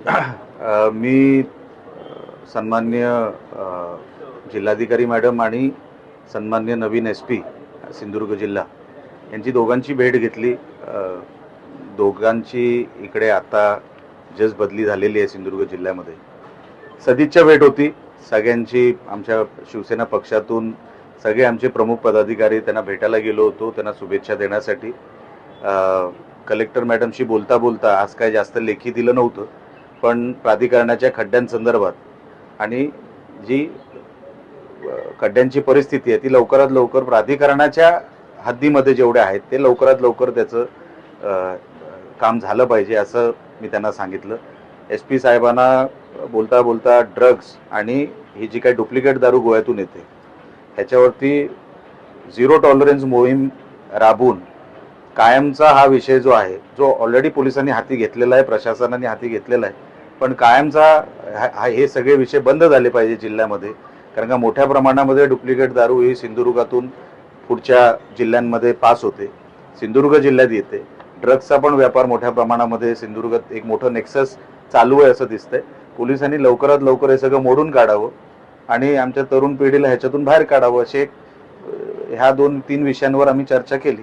मी सन्मान्य जिल्हाधिकारी मॅडम आणि सन्मान्य नवीन एस पी सिंधुदुर्ग जिल्हा यांची दोघांची भेट घेतली. दोघांची इकडे आता जस्ट बदली झालेली आहे सिंधुदुर्ग जिल्ह्यामध्ये. सदिच्छा भेट होती. सगळ्यांची आमच्या शिवसेना पक्षातून सगळे आमचे प्रमुख पदाधिकारी त्यांना भेटायला गेलो होतो त्यांना शुभेच्छा देण्यासाठी. कलेक्टर मॅडमशी बोलता बोलता आज काय जास्त लेखी दिलं नव्हतं. पण प्राधिकरणाच्या खड्ड्यांसंदर्भात आणि जी खड्ड्यांची परिस्थिती आहे ती लवकरात लवकर प्राधिकरणाच्या हद्दीमध्ये जेवढे आहेत ते लवकरात लवकर त्याचं काम झालं पाहिजे असं मी त्यांना सांगितलं. एस पी साहेबांना बोलता बोलता ड्रग्स आणि ही जी काही डुप्लिकेट दारू गोव्यातून येते ह्याच्यावरती झिरो टॉलरन्स मोहीम राबून कायमचा हा विषय जो आहे जो ऑलरेडी पोलिसांनी हाती घेतलेला आहे प्रशासनाने हाती घेतलेला आहे पण कायमचा हा- हे सगळे विषय बंद झाले पाहिजे जिल्ह्यामध्ये. कारण का मोठ्या प्रमाणामध्ये डुप्लिकेट दारू ही सिंधुदुर्गातून पुढच्या जिल्ह्यांमध्ये पास होते. सिंधुदुर्ग जिल्ह्यात येते. ड्रग्सचा पण व्यापार मोठ्या प्रमाणामध्ये सिंधुदुर्गात एक मोठं नेक्सस चालू आहे असं दिसतंय. पोलिसांनी लवकरात लवकर हे सगळं मोडून काढावं आणि आमच्या तरुण पिढीला ह्याच्यातून बाहेर काढावं असे ह्या दोन तीन विषयांवर आम्ही चर्चा केली.